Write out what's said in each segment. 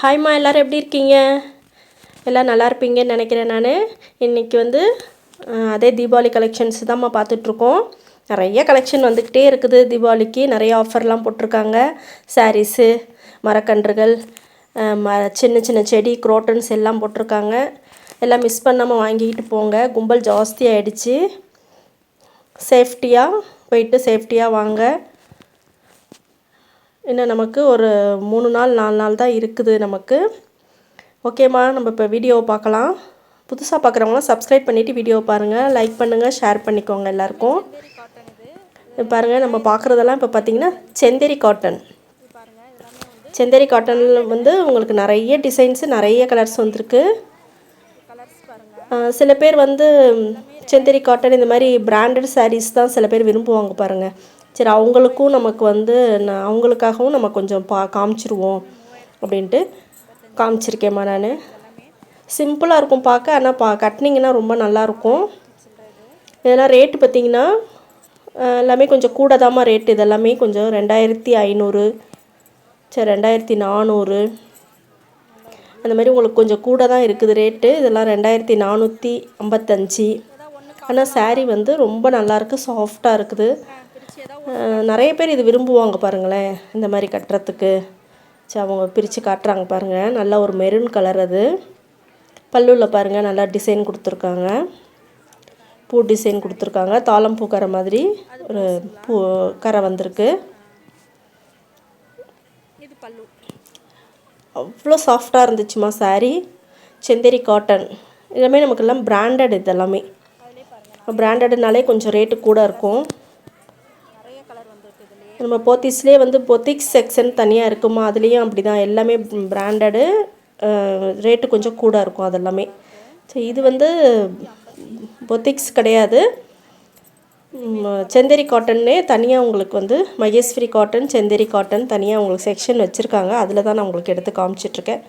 ஹாய்மா எல்லோரும் எப்படி இருக்கீங்க? எல்லாம் நல்லா இருப்பீங்கன்னு நினைக்கிறேன் நான். இன்றைக்கி வந்து அதே தீபாவளி கலெக்ஷன்ஸ் தான்மா பார்த்துட்ருக்கோம். நிறைய கலெக்ஷன் வந்துக்கிட்டே இருக்குது தீபாவளிக்கு. நிறைய ஆஃபர்லாம் போட்டிருக்காங்க. சாரீஸு மரக்கன்றுகள் ம சின்ன சின்ன செடி குரோட்டன்ஸ் எல்லாம் போட்டிருக்காங்க. எல்லாம் மிஸ் பண்ணாமல் வாங்கிக்கிட்டு போங்க. கும்பல் ஜாஸ்தி ஆகிடுச்சு சேஃப்டியாக போயிட்டு சேஃப்டியாக வாங்க. இன்னும் நமக்கு ஒரு மூணு நாள் நாலு நாள் தான் இருக்குது நமக்கு. ஓகேம்மா நம்ம இப்போ வீடியோவை பார்க்கலாம். புதுசாக பார்க்குறவங்களாம் சப்ஸ்கிரைப் பண்ணிவிட்டு வீடியோ பாருங்கள் லைக் பண்ணுங்கள் ஷேர் பண்ணிக்கோங்க எல்லாருக்கும். பாருங்கள் நம்ம பார்க்குறதெல்லாம் இப்போ பார்த்தீங்கன்னா செந்தேரி காட்டன் செந்தேரி காட்டனில் வந்து உங்களுக்கு நிறைய டிசைன்ஸு நிறைய கலர்ஸ் வந்திருக்கு. சில பேர் வந்து செந்தேரி காட்டன் இந்த மாதிரி பிராண்டட் சாரீஸ் தான் சில பேர் விரும்புவாங்க பாருங்கள் சரி அவங்களுக்கும் நமக்கு வந்து நான் அவங்களுக்காகவும் நம்ம கொஞ்சம் பா காமிச்சிருவோம் அப்படின்ட்டு காமிச்சிருக்கேம்மா நான். சிம்பிளாக இருக்கும் பார்க்க ஆனால் பா கட்டினீங்கன்னா ரொம்ப நல்லாயிருக்கும். இதெல்லாம் ரேட்டு பார்த்தீங்கன்னா எல்லாமே கொஞ்சம் கூட தாம்மா ரேட்டு இதெல்லாமே கொஞ்சம் ரெண்டாயிரத்தி ஐநூறு சரி ரெண்டாயிரத்தி நானூறு. அந்த மாதிரி உங்களுக்கு கொஞ்சம் கூட தான் இருக்குது ரேட்டு இதெல்லாம் ரெண்டாயிரத்தி நானூற்றி ஐம்பத்தஞ்சு. ஆனால் சாரீ வந்து ரொம்ப நல்லாயிருக்கு சாஃப்டாக இருக்குது. நிறைய பேர் இது விரும்புவாங்க பாருங்களேன். இந்த மாதிரி கட்டுறதுக்கு. சரி அவங்க பிரித்து காட்டுறாங்க பாருங்கள் நல்ல ஒரு மெரூன் கலர் அது. பல்லுவில் பாருங்கள் நல்லா டிசைன் கொடுத்துருக்காங்க. பூ டிசைன் கொடுத்துருக்காங்க. தாளம் பூ கரை மாதிரி ஒரு பூ கரை வந்திருக்கு. அவ்வளோ சாஃப்டாக இருந்துச்சுமா saree. செந்தேரி காட்டன் எல்லாமே பிராண்டட் இது எல்லாமே அதிலே பாருங்க. பிராண்டட்னாலே கொஞ்சம் ரேட்டு கூட இருக்கும் நிறைய கலர் வந்திருக்கு இதுலேயே நம்ம போத்திஸ்லேயே வந்து பொத்திக்ஸ் செக்ஷன் தனியாக இருக்குமா? அதுலேயும் அப்படி தான் எல்லாமே பிராண்டடு ரேட்டு கொஞ்சம் கூட இருக்கும் அதெல்லாமே. ஸோ இது வந்து பொத்திக்ஸ் கிடையாது. செந்தேரி காட்டன்னே தனியாக உங்களுக்கு வந்து மகேஸ்வரி காட்டன் செந்தேரி காட்டன் தனியாக உங்களுக்கு செக்ஷன் வச்சுருக்காங்க. அதில் தான் நான் உங்களுக்கு எடுத்து காமிச்சிட்ருக்கேன்.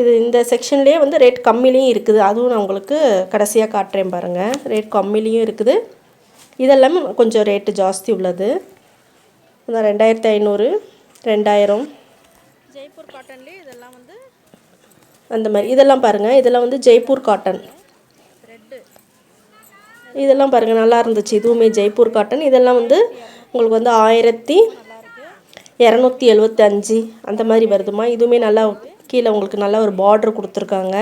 இது இந்த செக்ஷன்லேயே வந்து ரேட் கம்மிலையும் இருக்குது. அதுவும் நான் உங்களுக்கு கடைசியாக காட்டுறேன் பாருங்கள் ரேட் கம்மிலையும் இருக்குது. இதெல்லாமே கொஞ்சம் ரேட்டு ஜாஸ்தி உள்ளது. அதான் ரெண்டாயிரத்தி ஐநூறு ரெண்டாயிரம். ஜெய்ப்பூர் காட்டன்லேயே இதெல்லாம் வந்து அந்த மாதிரி இதெல்லாம் பாருங்கள் இதெல்லாம் வந்து ஜெய்ப்பூர் காட்டன் இதெல்லாம் பாருங்கள் நல்லா இருந்துச்சு. இதுவுமே ஜெய்ப்பூர் காட்டன் இதெல்லாம் வந்து உங்களுக்கு வந்து ஆயிரத்தி இரநூத்தி எழுவத்தஞ்சு அந்த மாதிரி வருதுமா இதுவுமே நல்லா கீழே உங்களுக்கு நல்லா ஒரு பார்டர் கொடுத்துருக்காங்க.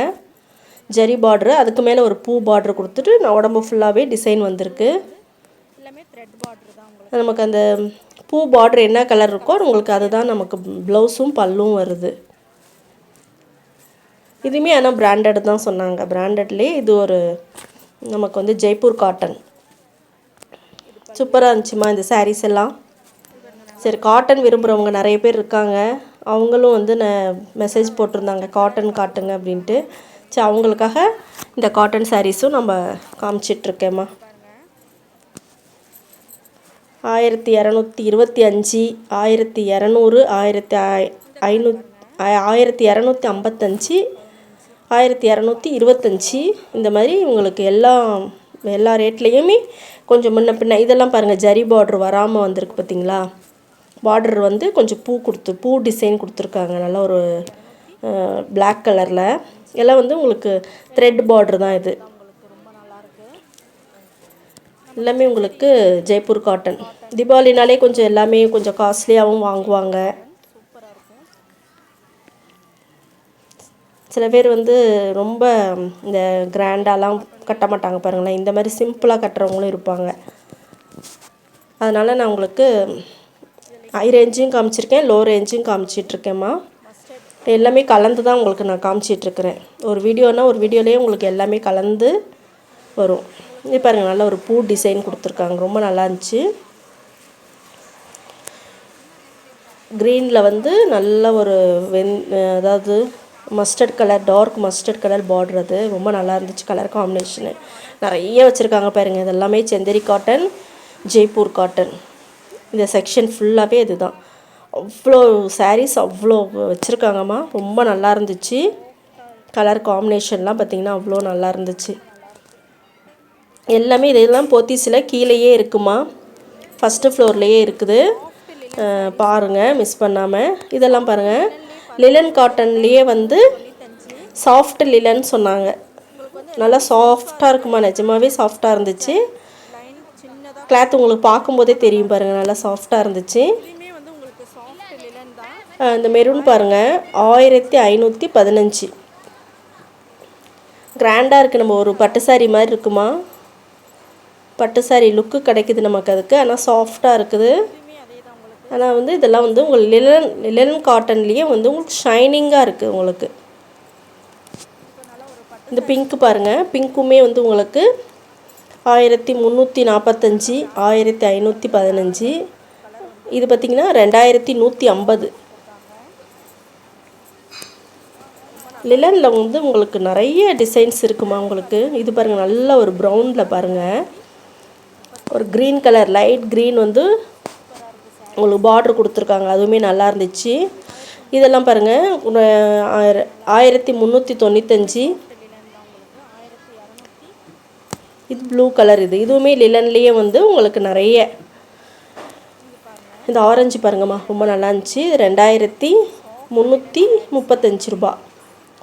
ஜரி பார்ட்ரு அதுக்கு மேலே ஒரு பூ பார்டர் கொடுத்துட்டு நான் உடம்பு ஃபுல்லாகவே டிசைன் வந்திருக்கு. எல்லாமே த்ரெட் பார்டர் தான் நமக்கு அந்த பூ பார்டர் என்ன கலர் இருக்கோ உங்களுக்கு அதுதான் நமக்கு ப்ளவுஸும் பல்லும் வருது. இதுவுமே ஆனால் பிராண்டட் தான் சொன்னாங்க. பிராண்டட்லேயே இது ஒரு நமக்கு வந்து ஜெய்ப்பூர் காட்டன் சூப்பராக இருந்துச்சுமா இந்த சாரீஸ் எல்லாம்? சரி காட்டன் விரும்புகிறவங்க நிறைய பேர் இருக்காங்க. அவங்களும் வந்து நான் மெசேஜ் போட்டிருந்தாங்க காட்டன் காட்டுங்க அப்படின்ட்டு. சரி அவங்களுக்காக இந்த காட்டன் சாரீஸும் நம்ம காமிச்சிட்ருக்கேம்மா ஆயிரத்தி இரநூத்தி இருபத்தி அஞ்சு ஆயிரத்தி இரநூறு ஆயிரத்தி ஐநூ ஆயிரத்தி இரநூத்தி ஐம்பத்தஞ்சு ஆயிரத்தி இரநூத்தி இருபத்தஞ்சி. இந்த மாதிரி உங்களுக்கு எல்லா எல்லா ரேட்லேயுமே கொஞ்சம் முன்ன பின்ன இதெல்லாம் பாருங்கள் ஜரி பார்டர் வராமல் வந்திருக்கு பார்த்தீங்களா பார்டர் வந்து கொஞ்சம் பூ கொடுத்து பூ டிசைன் கொடுத்துருக்காங்க நல்ல ஒரு பிளாக் கலரில் எல்லாம் வந்து உங்களுக்கு த்ரெட் பார்டர் தான் இது உங்களுக்கு ரொம்ப நல்லா இருக்கு எல்லாமே உங்களுக்கு ஜெய்ப்பூர் காட்டன் தீபாவளினாலே கொஞ்சம் எல்லாமே கொஞ்சம் காஸ்ட்லியாகவும் வாங்குவாங்க. சில பேர் வந்து ரொம்ப இந்த கிராண்டாலாம் கட்ட மாட்டாங்க பாருங்களேன். இந்த மாதிரி சிம்பிளாக கட்டுறவங்களும் இருப்பாங்க. அதனால் நான் உங்களுக்கு ஹை ரேஞ்சும் காமிச்சிருக்கேன் லோ ரேஞ்சும் காமிச்சிட்ருக்கேம்மா. எல்லாமே கலந்து தான் உங்களுக்கு நான் காமிச்சிட்ருக்கிறேன். ஒரு வீடியோனால் ஒரு வீடியோலேயே உங்களுக்கு எல்லாமே கலந்து வரும். இது பாருங்கள் நல்ல ஒரு பூ டிசைன் கொடுத்துருக்காங்க. ரொம்ப நல்லா இருந்துச்சு. க்ரீனில் வந்து நல்ல ஒரு வெண் அதாவது mustard colour dark mustard colour border அது. ரொம்ப நல்லா இருந்துச்சு கலர் காம்பினேஷனு நிறைய வச்சுருக்காங்க பாருங்கள் இதெல்லாமே செந்தேரி காட்டன் ஜெய்ப்பூர் காட்டன் இந்த செக்ஷன் ஃபுல்லாகவே இதுதான். அவ்வளோ சாரீஸ் அவ்வளோ வச்சுருக்காங்கம்மா. ரொம்ப நல்லா இருந்துச்சு. கலர் காம்பினேஷன்லாம் பார்த்திங்கன்னா அவ்வளோ நல்லா இருந்துச்சு. எல்லாமே இதெல்லாம் போத்தீஸில் கீழேயே இருக்குமா? ஃபஸ்ட்டு ஃப்ளோர்லேயே இருக்குது. பாருங்கள் மிஸ் பண்ணாமல் இதெல்லாம் பாருங்கள் லிலன் காட்டன்லேயே வந்து சாஃப்ட் லிலன் சொன்னாங்க. நல்லா சாஃப்டாக இருக்குமா? நிஜமாவே சாஃப்டாக இருந்துச்சு. கிளாத் உங்களுக்கு பார்க்கும்போதே தெரியும் பாருங்கள் நல்லா சாஃப்டாக இருந்துச்சு. இந்த மெரூன் பாருங்கள் ஆயிரத்தி ஐநூற்றி பதினஞ்சு. கிராண்டாக இருக்குது நம்ம ஒரு பட்டு saree மாதிரி இருக்குமா? பட்டு சாரீ லுக்கு கிடைக்குது நமக்கு அதுக்கு ஆனால் சாஃப்டாக இருக்குது. ஆனால் வந்து இதெல்லாம் வந்து உங்களுக்கு லிலன் லிலன் காட்டன்லேயே வந்து உங்களுக்கு ஷைனிங்காக இருக்குது உங்களுக்கு. இந்த பிங்க் பாருங்கள் பிங்க்குமே வந்து உங்களுக்கு ஆயிரத்தி முந்நூற்றி நாற்பத்தஞ்சி ஆயிரத்தி ஐநூற்றி பதினஞ்சு. இது பார்த்திங்கன்னா ரெண்டாயிரத்தி நூற்றி ஐம்பது. லிலனில் வந்து உங்களுக்கு நிறைய டிசைன்ஸ் இருக்குமா உங்களுக்கு? இது பாருங்கள் நல்ல ஒரு ப்ரௌனில் பாருங்கள் ஒரு க்ரீன் கலர் லைட் க்ரீன் வந்து உங்களுக்கு பார்ட்ரு கொடுத்துருக்காங்க. அதுவுமே நல்லா இருந்துச்சு. இதெல்லாம் பாருங்கள் ஆயிர- ஆயிரத்தி முந்நூற்றி தொண்ணூத்தஞ்சு. இது ப்ளூ கலர் இது. இதுவுமே லிலன்லேயே வந்து உங்களுக்கு நிறைய. இந்த ஆரஞ்சு பாருங்கம்மா. ரொம்ப நல்லா இருந்துச்சு. இது ரெண்டாயிரத்தி முந்நூற்றி முப்பத்தஞ்சு ரூபா.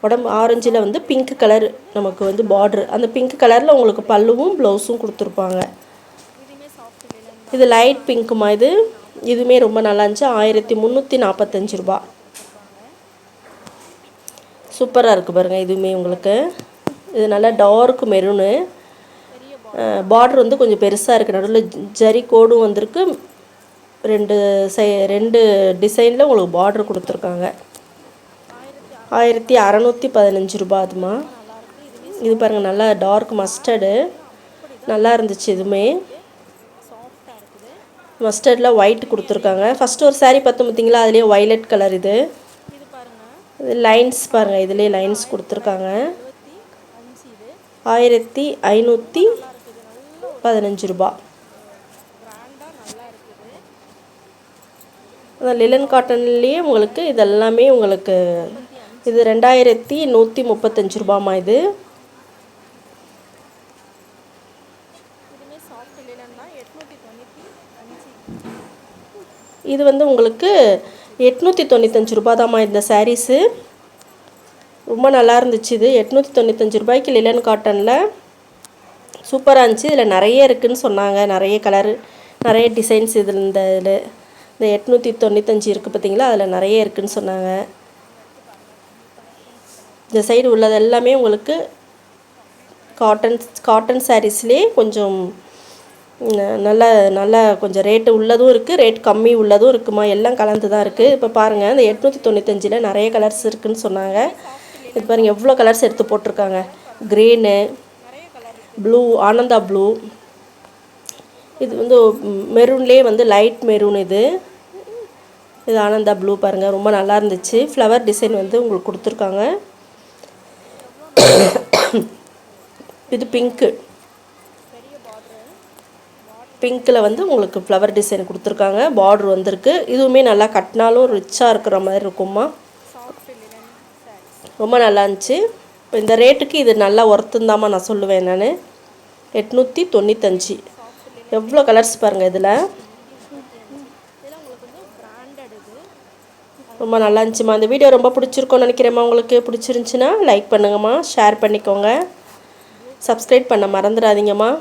உடம்பு ஆரஞ்சில் வந்து பிங்க் கலர் நமக்கு வந்து பார்ட்ரு அந்த பிங்க் கலரில் உங்களுக்கு பல்லுவும் ப்ளவுஸும் கொடுத்துருப்பாங்க. இது லைட் பிங்க்குமா இது? இதுவுமே ரொம்ப நல்லா இருந்துச்சு. ஆயிரத்தி முந்நூற்றி நாற்பத்தஞ்சு ரூபா. சூப்பராக இருக்குது பாருங்கள் இதுவுமே உங்களுக்கு. இது நல்லா டார்க் மெரூனு. பார்டர் வந்து கொஞ்சம் பெருசாக இருக்குது நடுவில் ஜரி கோடும் வந்திருக்கு. ரெண்டு சை ரெண்டு டிசைனில் உங்களுக்கு பார்டர் கொடுத்துருக்காங்க. ஆயிரத்தி அறநூற்றி பதினஞ்சு ரூபா அதுமா. இது பாருங்கள் நல்லா டார்க் மஸ்டர்டு நல்லா இருந்துச்சு இதுவுமே. மஸ்டர்டில் ஒயிட் கொடுத்துருக்காங்க. ஃபஸ்ட்டு ஒரு சாரீ பார்த்தோம் பார்த்திங்களா அதுலேயே ஒய்லட் கலர் இது. இது லைன்ஸ் பாருங்கள் இதுலேயே லைன்ஸ் கொடுத்துருக்காங்க. ஆயிரத்தி ஐநூற்றி பதினஞ்சு ரூபா. லிலன் காட்டன்லேயே உங்களுக்கு இதெல்லாமே உங்களுக்கு இது ரெண்டாயிரத்தி நூற்றி முப்பத்தஞ்சு ரூபாமா இது இதுவுமே சாஃப்ட் தான் எட்நூற்றி தொண்ணூற்றி அஞ்சு. இது வந்து உங்களுக்கு எட்நூற்றி தொண்ணூத்தஞ்சு ரூபா தாம்மா இந்த சாரீஸு. ரொம்ப நல்லா இருந்துச்சு இது. எட்நூற்றி தொண்ணூத்தஞ்சு ரூபாய்க்கு லிலன் காட்டனில். சூப்பராக இருந்துச்சு. இதில் நிறைய இருக்குதுன்னு சொன்னாங்க. நிறைய கலர் நிறைய டிசைன்ஸ் இதில் இந்த இதில் இந்த எட்நூற்றி தொண்ணூத்தஞ்சு இருக்குது பார்த்தீங்களா? அதில் நிறைய இருக்குதுன்னு சொன்னாங்க. இந்த சைடு உள்ளது எல்லாமே உங்களுக்கு காட்டன் காட்டன் சாரீஸ்லேயே கொஞ்சம் நல்ல நல்ல கொஞ்சம் ரேட்டு உள்ளதும் இருக்குது ரேட் கம்மி உள்ளதும் இருக்குமா? எல்லாம் கலந்து தான் இருக்குது இப்போ பாருங்கள் இந்த எட்நூற்றி தொண்ணூத்தஞ்சில் நிறைய கலர்ஸ் இருக்குதுன்னு சொன்னாங்க. இது பாருங்கள் எவ்வளோ கலர்ஸ் எடுத்து போட்டிருக்காங்க? க்ரீனு ப்ளூ ஆனந்தா ப்ளூ இது வந்து மெரூன்லேயே வந்து லைட் மெரூன் இது. இது ஆனந்தா ப்ளூ பாருங்கள் ரொம்ப நல்லா இருந்துச்சு. ஃப்ளவர் டிசைன் வந்து உங்களுக்கு கொடுத்துருக்காங்க. இது பிங்க்கு பிங்க்கில் வந்து உங்களுக்கு ஃப்ளவர் டிசைன் கொடுத்துருக்காங்க. பார்டர் வந்திருக்கு. இதுவுமே நல்லா கட்டினாலும் ரிச்சாக இருக்கிற மாதிரி இருக்குமா ரொம்ப நல்லா இருந்துச்சு. இப்போ இந்த ரேட்டுக்கு இது நல்லா ஒர்த்துந்தாமா நான் சொல்லுவேன் நான். எட்நூற்றி தொண்ணூத்தஞ்சு. எவ்வளோ கலர்ஸ் பாருங்கள் இதில். ரொம்ப நல்லா இருந்துச்சுமா. இந்த வீடியோ ரொம்ப பிடிச்சிருக்கோன்னு நினைக்கிறேம்மா உங்களுக்கு. பிடிச்சிருந்துச்சின்னா லைக் பண்ணுங்கம்மா. ஷேர் பண்ணிக்கோங்க. சப்ஸ்கிரைப் பண்ண மறந்துடாதீங்கம்மா.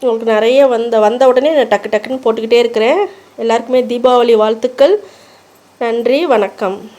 உங்களுக்கு நிறைய வந்த வந்த உடனே நான் டக்கு டக்குன்னு போட்டுக்கிட்டே இருக்கிறேன். எல்லாருக்குமே தீபாவளி வாழ்த்துக்கள். நன்றி வணக்கம்.